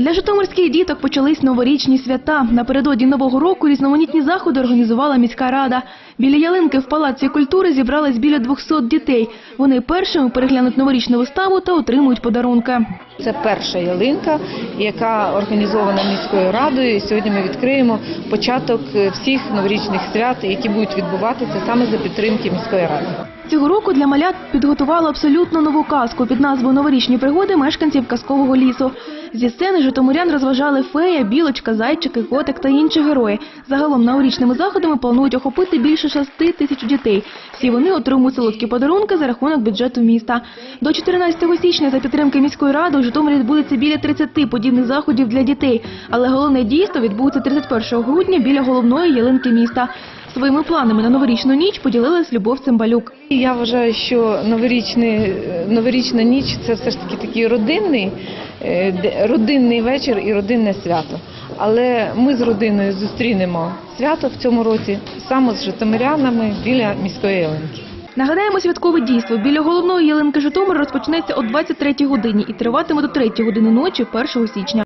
Для житомирських діток почались новорічні свята. Напередодні нового року різноманітні заходи організувала міська рада. Біля ялинки в палаці культури зібрались біля 200 дітей. Вони першими переглянуть новорічну виставу та отримують подарунки. Це перша ялинка, яка організована міською радою. І сьогодні ми відкриємо початок е, всіх новорічних свят, які будуть відбуватися саме за підтримки міської ради. Цього року для малят підготували абсолютно нову казку під назвою Новорічні пригоди мешканців казкового лісу. Зі сцени житомирян розважали фея, білочка, зайчики, котик та інші герої. Загалом новорічними заходами планують охопити більше 6 тисяч дітей. Всі вони отримують солодкі подарунки за рахунок бюджету міста. До 14 січня за підтримки міської ради у Житомирі відбудеться біля 30 подібних заходів для дітей. Але головне дійство відбудеться 31 грудня біля головної ялинки міста. Своїми планами на новорічну ніч поділилась Любов Цимбалюк. Я вважаю, що новорічна ніч це все ж таки такий родинний, е, родинний вечір і родинне свято. Але ми з родиною зустрінемо свято в цьому році саме з житомирянами біля міської ялинки. Нагадаємо, святкове дійство біля головної ялинки Житомир розпочнеться о 23 годині і триватиме до 3 години ночі 1 січня.